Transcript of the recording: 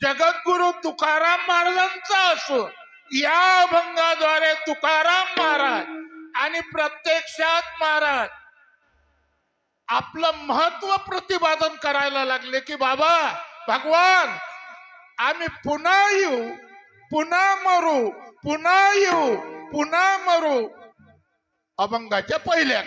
जगद्गुरु तुकाराम महाराजांचा असो या अभंगाद्वारे तुकाराम महाराज आणि प्रत्यक्षात महाराज आपलं महत्त्व प्रतिपादन करायला लागले की बाबा भगवान आम्ही पुन्हा येऊ पुन्हा मरू पुन्हा येऊ पुन्हा मरू. अभंगाच्या पहिल्या